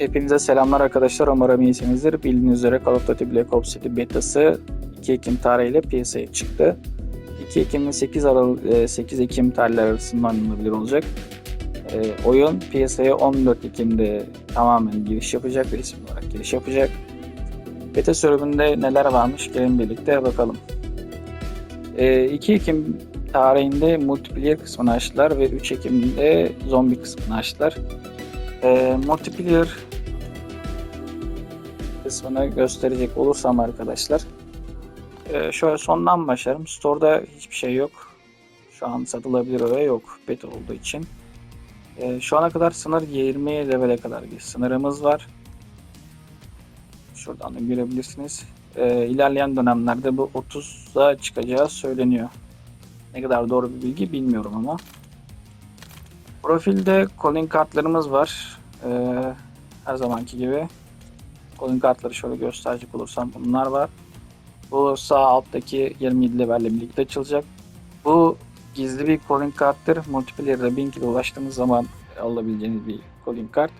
Hepinize selamlar arkadaşlar. Umarım iyisinizdir. Bildiğiniz üzere Call of Duty Black Ops 7 betası 2 Ekim tarihiyle piyasaya çıktı. 2 Ekim ve 8, Aralık, 8 Ekim tarihleri arasında oynanabilir olacak. E, oyun piyasaya 14 Ekim'de tamamen giriş yapacak, resmi olarak giriş yapacak. Beta sürümünde neler varmış gelin birlikte bakalım. E, 2 Ekim tarihinde multiplayer kısmını açtılar ve 3 Ekim'de zombi kısmını açtılar. E, multiplayer kısmını gösterecek olursam arkadaşlar e, şöyle sondan başlarım. Store'da hiçbir şey yok. Şu an satılabilir öyle yok beta olduğu için. E, şu ana kadar sınır 20 level'e kadar bir sınırımız var. Şuradan da görebilirsiniz. E, ilerleyen dönemlerde bu 30'a çıkacağı söyleniyor. Ne kadar doğru bir bilgi bilmiyorum ama. Profilde calling kartlarımız var. Ee, her zamanki gibi. Calling kartları şöyle gösterecek olursam bunlar var. Bu sağ alttaki 27 levelle birlikte açılacak. Bu gizli bir calling karttır. Multiplayer'da 1000 kilo ulaştığınız zaman alabileceğiniz bir calling kart.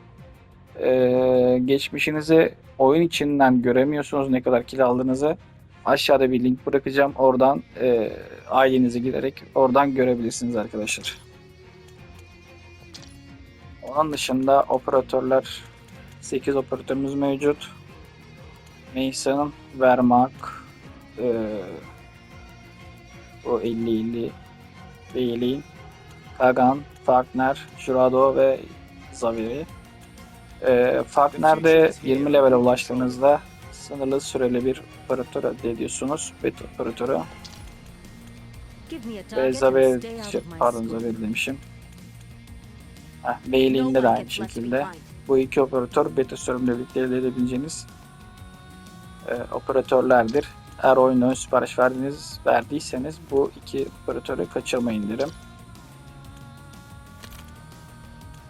Ee, geçmişinizi oyun içinden göremiyorsunuz ne kadar kilo aldığınızı. Aşağıda bir link bırakacağım. Oradan e, ailenizi girerek oradan görebilirsiniz arkadaşlar. Onun dışında operatörler 8 operatörümüz mevcut. Mason, Vermak, e, o 50-50 Bailey, Kagan, Falkner, Jurado ve Zaviri. E, Falkner'de 20 level'e ulaştığınızda sınırlı süreli bir operatör elde ediyorsunuz. Bet operatörü. Ve Zavir, şey, pardon Zavir demişim. Heh, Bailey'inde de aynı şekilde. Bu iki operatör beta sürümle birlikte elde edebileceğiniz e, operatörlerdir. Eğer oyuna ön sipariş verdiniz, verdiyseniz bu iki operatörü kaçırmayın derim.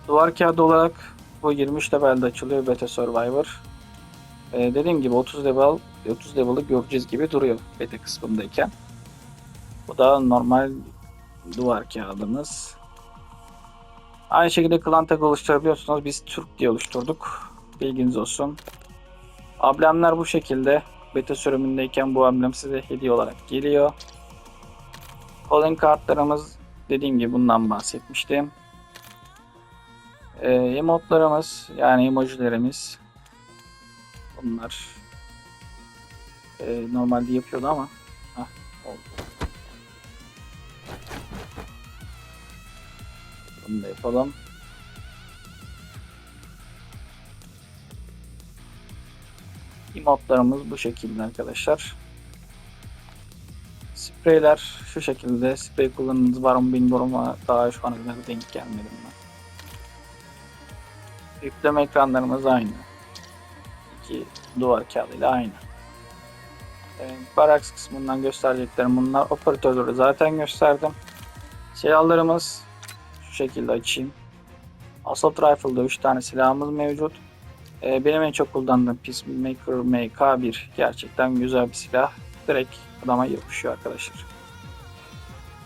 Duvar kağıdı olarak bu 23 levelde açılıyor Beta Survivor. E, dediğim gibi 30 level 30 level'ı göreceğiz gibi duruyor beta kısmındayken. Bu da normal duvar kağıdımız. Aynı şekilde klan tag oluşturabiliyorsunuz. Biz Türk diye oluşturduk. Bilginiz olsun. Amblemler bu şekilde. Beta sürümündeyken bu amblem size hediye olarak geliyor. Calling kartlarımız dediğim gibi bundan bahsetmiştim. Ee, emotlarımız yani emojilerimiz bunlar ee, normalde yapıyordu ama Bunu da yapalım. Emotlarımız bu şekilde arkadaşlar. Spreyler şu şekilde. Sprey kullanımınız var mı bilmiyorum ama daha şu ana kadar denk gelmedim ben. Yükleme ekranlarımız aynı. İki duvar kağıdıyla aynı. Ee, Baraks kısmından göstereceklerim bunlar. Operatörleri zaten gösterdim. Silahlarımız şekilde açayım. Assault Rifle'da 3 tane silahımız mevcut. Ee, benim en çok kullandığım Peacemaker MK1 gerçekten güzel bir silah. Direkt adama yapışıyor arkadaşlar.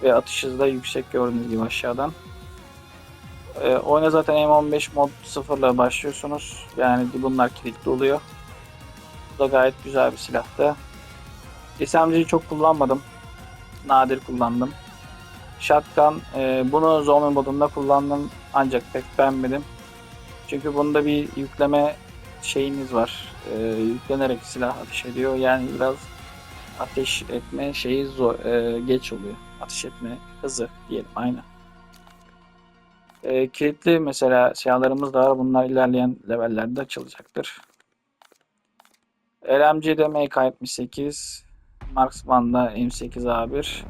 Ve atış hızı da yüksek gördüğünüz gibi aşağıdan. Ee, oyuna zaten M15 mod 0 ile başlıyorsunuz. Yani bunlar kilitli oluyor. Bu da gayet güzel bir silahtı. SMG'yi çok kullanmadım. Nadir kullandım. Shotgun e, bunu zombi modunda kullandım ancak pek beğenmedim. Çünkü bunda bir yükleme şeyiniz var. E, yüklenerek silah ateş ediyor. Yani biraz ateş etme şeyi zor, e, geç oluyor. Ateş etme hızı diyelim aynı. E, kilitli mesela silahlarımız da var. Bunlar ilerleyen levellerde açılacaktır. LMG'de MK78, Marksman'da M8A1,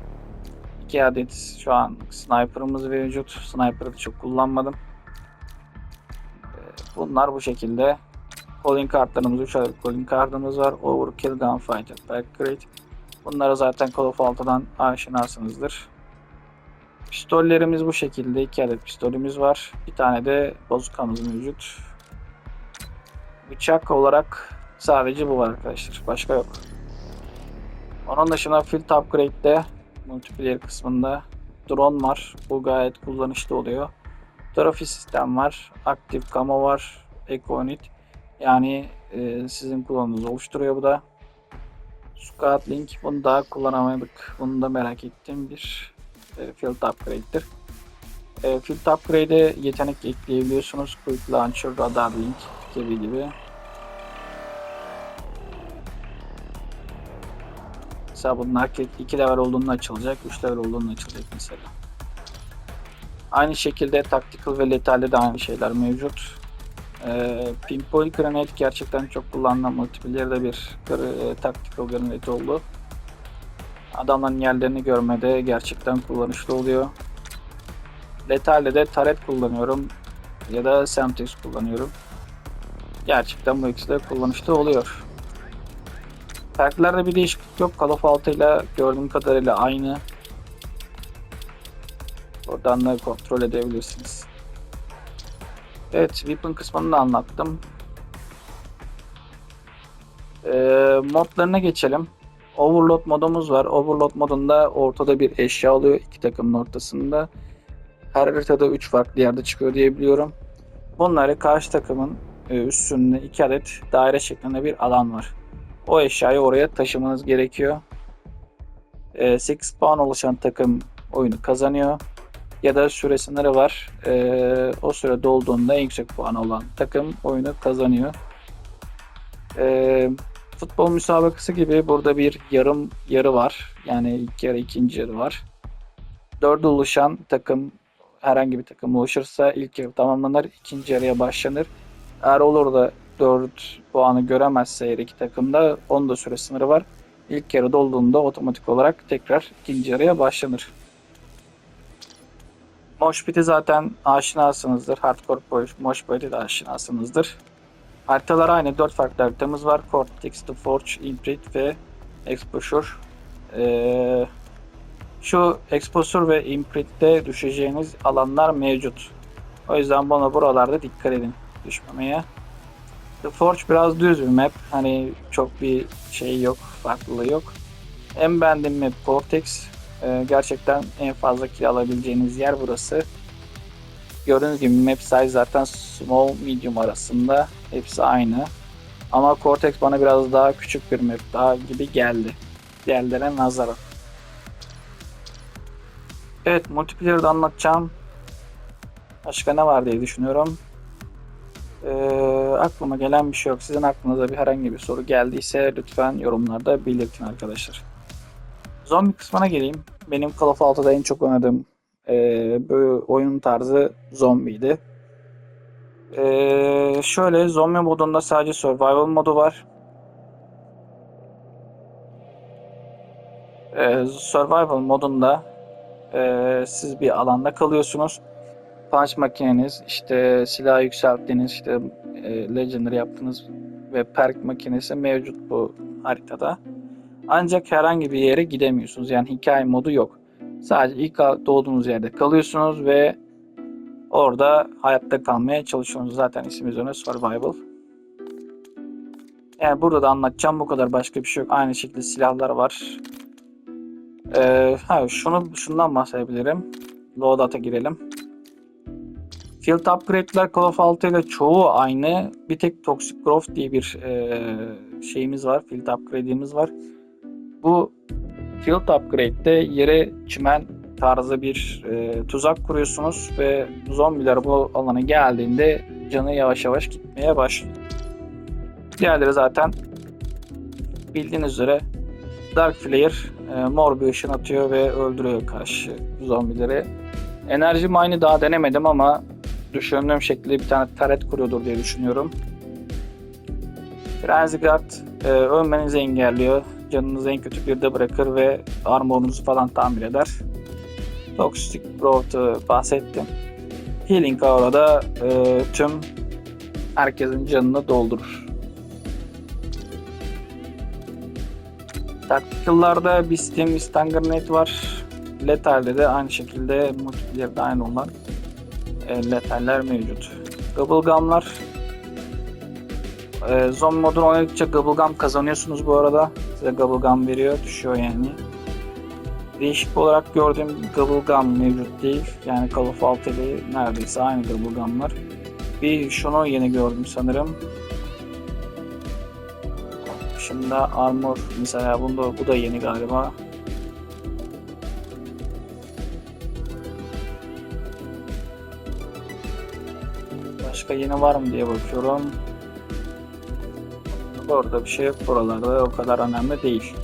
2 adet şu an sniper'ımız mevcut. Sniper'ı çok kullanmadım. Ee, Bunlar bu şekilde. Calling kartlarımız 3 adet calling kartımız var. Overkill, Gunfighter, Backgrade. Bunları zaten Call of 6'dan aşinasınızdır. Pistollerimiz bu şekilde. 2 adet pistolümüz var. Bir tane de bozukamız mevcut. Bıçak olarak sadece bu var arkadaşlar. Başka yok. Onun dışında Field Upgrade'de multiplayer kısmında drone var. Bu gayet kullanışlı oluyor. Trophy sistem var. Aktif kamo var. Eco unit. Yani e, sizin kullanımınızı oluşturuyor bu da. Scout Link bunu daha kullanamadık. Bunu da merak ettiğim bir e, field upgrade'dir. E, field upgrade'e yetenek ekleyebiliyorsunuz. Quick Launcher, Radar Link gibi gibi. Mesela bunlar 2 level olduğunda açılacak, 3 level olduğunda açılacak mesela. Aynı şekilde Tactical ve Lethal'de de aynı şeyler mevcut. Ee, Pinpoint Grenade gerçekten çok kullanılan multiplayer'de bir e, Tactical Grenade oldu. Adamların yerlerini görmede gerçekten kullanışlı oluyor. Lethal'de de Turret kullanıyorum ya da Semtex kullanıyorum. Gerçekten bu ikisi de kullanışlı oluyor. Perklerde bir değişiklik yok. Call of 6 ile gördüğüm kadarıyla aynı. Oradan da kontrol edebilirsiniz. Evet, weapon kısmını da anlattım. Ee, modlarına geçelim. Overload modumuz var. Overload modunda ortada bir eşya oluyor iki takımın ortasında. Her haritada 3 farklı yerde çıkıyor diye biliyorum. Bunları karşı takımın e, üstünde 2 adet daire şeklinde bir alan var. O eşyayı oraya taşımanız gerekiyor. E, 8 puan oluşan takım oyunu kazanıyor. Ya da süre sınırı var. E, o süre dolduğunda en yüksek puan olan takım oyunu kazanıyor. E, futbol müsabakası gibi burada bir yarım yarı var. Yani ilk yarı ikinci yarı var. Dördü oluşan takım herhangi bir takım oluşursa ilk yarı tamamlanır. ikinci yarıya başlanır. Eğer olur da 4 puanı göremezse her iki takımda onun da süre sınırı var. İlk yarı dolduğunda otomatik olarak tekrar ikinci yarıya başlanır. Moshpit'i zaten aşinasınızdır. Hardcore Moshpit'i de aşinasınızdır. Haritalar aynı. 4 farklı haritamız var. Cortex, The Forge, Imprint ve Exposure. Ee, şu Exposure ve Imprint'te düşeceğiniz alanlar mevcut. O yüzden bana buralarda dikkat edin düşmemeye. The Forge biraz düz bir map. Hani çok bir şey yok, farklılığı yok. En beğendiğim map Cortex. Ee, gerçekten en fazla kill alabileceğiniz yer burası. Gördüğünüz gibi map size zaten small medium arasında hepsi aynı. Ama Cortex bana biraz daha küçük bir map daha gibi geldi. Diğerlerine nazaran. Evet multiplayer'da anlatacağım. Başka ne var diye düşünüyorum. Ee, aklıma gelen bir şey yok. Sizin aklınıza bir herhangi bir soru geldiyse lütfen yorumlarda belirtin arkadaşlar. Zombi kısmına geleyim. Benim Call of 6'da en çok oynadığım e, böyle oyun tarzı zombiydi. E, şöyle zombi modunda sadece survival modu var. E, survival modunda e, siz bir alanda kalıyorsunuz. Punch makineniz, işte silah yükselttiğiniz, işte e, Legendary yaptığınız ve perk makinesi mevcut bu haritada. Ancak herhangi bir yere gidemiyorsunuz. Yani hikaye modu yok. Sadece ilk doğduğunuz yerde kalıyorsunuz ve orada hayatta kalmaya çalışıyorsunuz. Zaten isim üzerine survival. Yani burada da anlatacağım bu kadar başka bir şey yok. Aynı şekilde silahlar var. Ee, ha, şunu şundan bahsedebilirim. Loadout'a girelim. Field upgrade'ler Call of 6 ile çoğu aynı. Bir tek Toxic Growth diye bir e, şeyimiz var. Field upgrade'imiz var. Bu Field Upgrade'de yere çimen tarzı bir e, tuzak kuruyorsunuz ve zombiler bu alana geldiğinde canı yavaş yavaş gitmeye başlıyor. Diğerleri zaten bildiğiniz üzere Dark Flare e, mor bir ışın atıyor ve öldürüyor karşı zombileri. Enerji mine'i daha denemedim ama düşündüğüm şekilde bir tane taret kuruyordur diye düşünüyorum. Frenzy Guard e, ölmenizi engelliyor canınızı en kötü bir de bırakır ve armorunuzu falan tamir eder. Toxic Growth'u bahsettim. Healing Aura'da e, tüm herkesin canını doldurur. Tactical'larda bir Steam Stun var. Lethal'de de aynı şekilde multiplayer'de aynı olan e, mevcut. Bubblegum'lar e, zombi modunu oynadıkça Bubblegum kazanıyorsunuz bu arada size Bubblegum veriyor. Düşüyor yani. Değişik olarak gördüğüm Bubblegum mevcut değil. Yani Call of 6 ile neredeyse aynı Bubblegum'lar. Bir şunu yeni gördüm sanırım. dışında armor mesela bunda bu da yeni galiba. Başka yeni var mı diye bakıyorum. Orada bir şey yok. Buralarda o kadar önemli değil.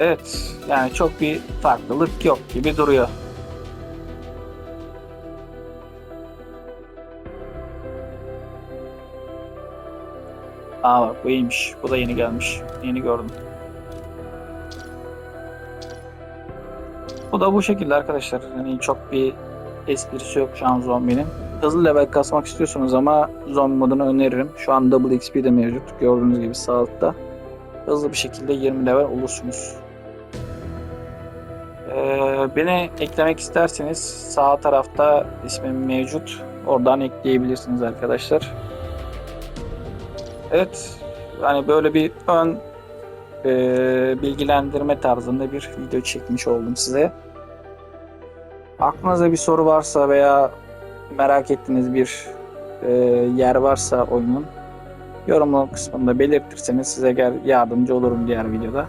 Evet. Yani çok bir farklılık yok gibi duruyor. Aa bak bu iyiymiş. Bu da yeni gelmiş. Yeni gördüm. Bu da bu şekilde arkadaşlar. Yani çok bir esprisi yok şu an zombinin. Hızlı level kasmak istiyorsunuz ama zombi modunu öneririm. Şu an double XP de mevcut. Gördüğünüz gibi sağ. Hızlı bir şekilde 20 level olursunuz. Ee, beni eklemek isterseniz sağ tarafta ismim mevcut. Oradan ekleyebilirsiniz arkadaşlar. Evet. Yani böyle bir ön e, bilgilendirme tarzında bir video çekmiş oldum size. Aklınızda bir soru varsa veya merak ettiğiniz bir e, yer varsa oyunun yorum kısmında belirtirseniz size gel yardımcı olurum diğer videoda.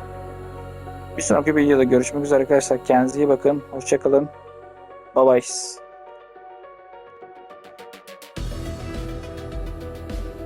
Bir sonraki videoda görüşmek üzere arkadaşlar. Kendinize iyi bakın. Hoşçakalın. Bye bye.